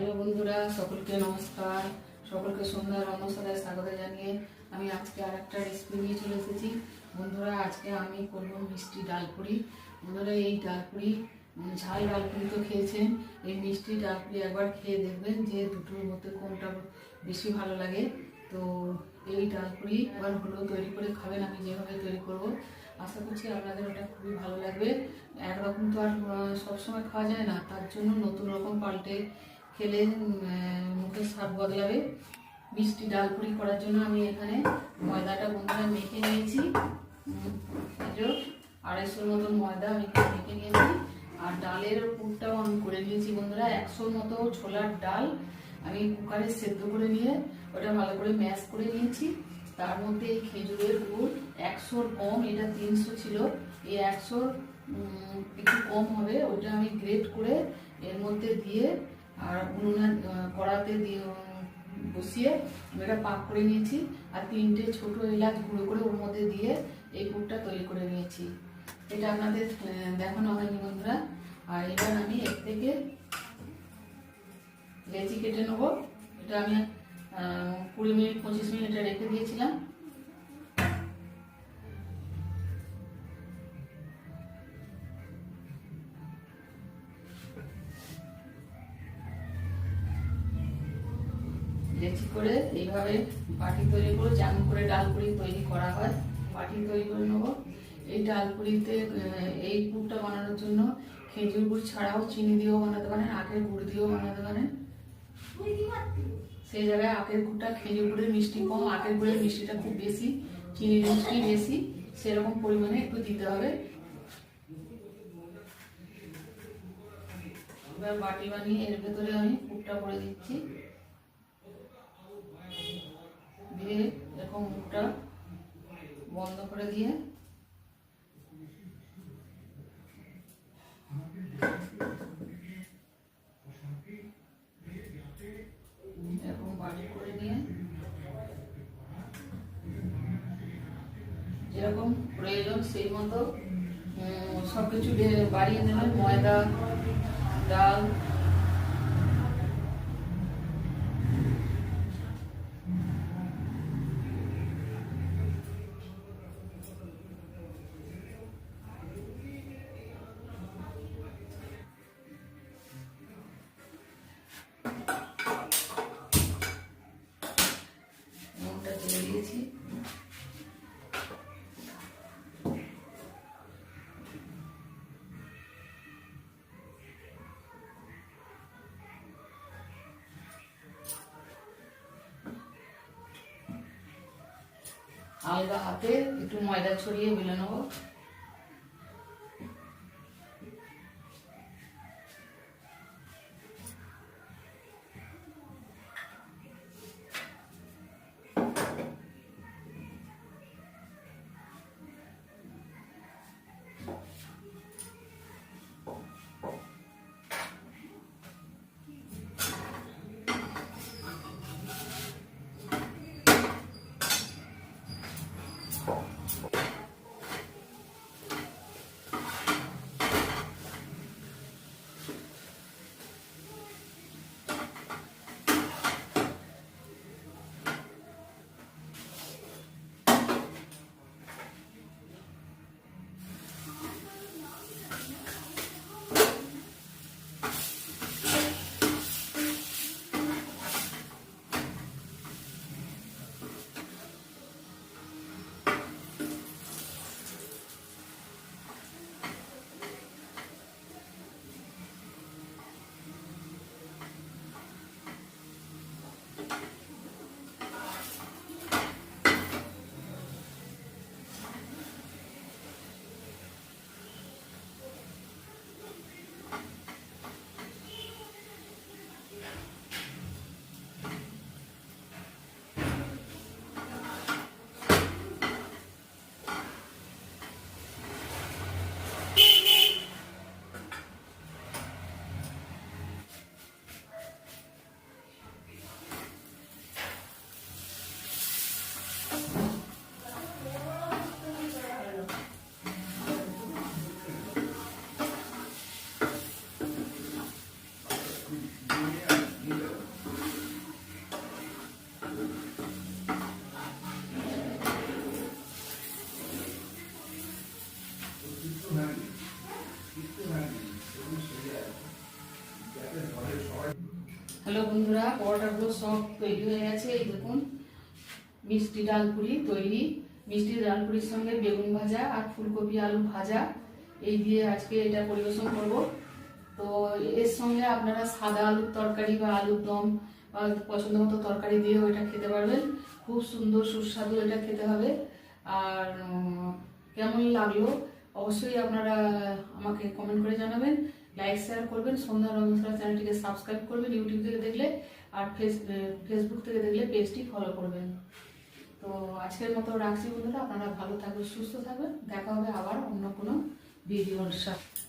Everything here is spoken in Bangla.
হ্যালো বন্ধুরা, সকলকে নমস্কার, সকলকে সন্ধ্যার অনুষ্ঠানে স্বাগত জানিয়ে আমি আজকে আর একটা রেসিপি নিয়ে চলে এসেছি। বন্ধুরা, আজকে আমি করব মিষ্টি ডালপুরি বন্ধুরা, এই ডালপুরি ঝাল ডালপুরি তো খেয়েছেন। এই মিষ্টি ডালপুরি একবার খেয়ে দেখবেন যে দুটোর মধ্যে কোনটা বেশি ভালো লাগে। তো এই ডালপুরি এবার হলো তৈরি করে খাবেন, আমি যেভাবে তৈরি করব। আশা করছি আপনাদের ওটা খুবই ভালো লাগবে। একরকম তো আর সবসময় খাওয়া যায় না, তার জন্য নতুন রকম পাল্টে খেলে মুখের স্বাদ বদলাবে। মিষ্টি ডালপুরি করার জন্য আমি এখানে ময়দাটা বন্ধুরা মেখে নিয়েছি। আড়াইশোর মতন ময়দা আমি মেখে নিয়েছি। আর ডালের পুরটাও আমি করে নিয়েছি বন্ধুরা। একশোর মতো ছোলার ডাল আমি কুকারে সেদ্ধ করে নিয়ে, ওটা ভালো করে ম্যাশ করে নিয়েছি। তার মধ্যে এই খেজুরের গুড় একশোর কম, এটা তিনশো ছিল। এই একশোর একটু কম হবে, ওটা আমি গ্রেট করে এর মধ্যে দিয়ে আর উনুনে কড়াতে দিয়ে বসিয়ে এটা পাক করে নিয়েছি আর তিনটে ছোট এলাচ গুঁড়ো করে ওর মধ্যে দিয়ে এই গুড়টা তৈরি করে নিয়েছি। এটা আপনাদের দেখানো হয়নি বন্ধুরা আর এবার আমি এর থেকে লেচি কেটে নেব। এটা আমি কুড়ি মিনিট, পঁচিশ মিনিট এটা রেখে দিয়েছিলাম। লেচি করে এইভাবে বাটি তৈরি করে যেমন করে ডালপুরি তৈরি করা হয়। বাটি তৈরি করে নেব। এই ডালপুরিতে এই পুরটা বানানোর জন্য খেজুর গুড় ছাড়াও চিনি দিয়েও বানাতে পারেন, আখের গুড় দিয়েও বানাতে পারেন। সেই জায়গায় আখের গুড়টা, খেজুর গুড়ের মিষ্টি কম, আখের গুড়ের মিষ্টিটা খুব বেশি, চিনির মিষ্টি বেশি, সেরকম পরিমাণে একটু দিতে হবে। এবার বাটি বানিয়ে এর ভেতরে আমি পুরটা করে দিচ্ছি দিয়ে এরকম মুখটা বন্ধ করে দিয়ে এরকম করে নিয়ে যেরকম প্রয়োজন সেই মতো সব কিছু বাড়িয়ে নেবেন, ময়দা, ডাল আলগা হাতে একটু ময়দা ছড়িয়ে বেলে নেব। হ্যালো বন্ধুরা, পরোটাগুলো সব তৈরি হয়ে গেছে। এই দেখুন, মিষ্টি ডালপুরি তৈরি। মিষ্টি ডালপুরির সঙ্গে বেগুন ভাজা আর ফুলকপি আলু ভাজা। এই দিয়ে আজকে এটা পরিবেশন করব। তো এর সঙ্গে আপনারা সাদা আলুর তরকারি বা আলুর দম বা পছন্দ মতো তরকারি দিয়েও এটা খেতে পারবেন। খুব সুন্দর, সুস্বাদু এটা খেতে হবে। আর কেমন লাগল অবশ্যই আপনারা আমাকে কমেন্ট করে জানাবেন। লাইক শেয়ার করবেন। সন্ধ্যা রঙসরা চ্যানেলটিকে সাবস্ক্রাইব করবেন। ইউটিউব থেকে দেখলে আর ফেস ফেসবুক থেকে দেখলে পেজটি ফলো করবেন। তো আজকের মতো রাখছি বন্ধুরা। আপনারা ভালো থাকবেন, সুস্থ থাকবেন। দেখা হবে আবার অন্য কোনো ভিডিওর সাথে।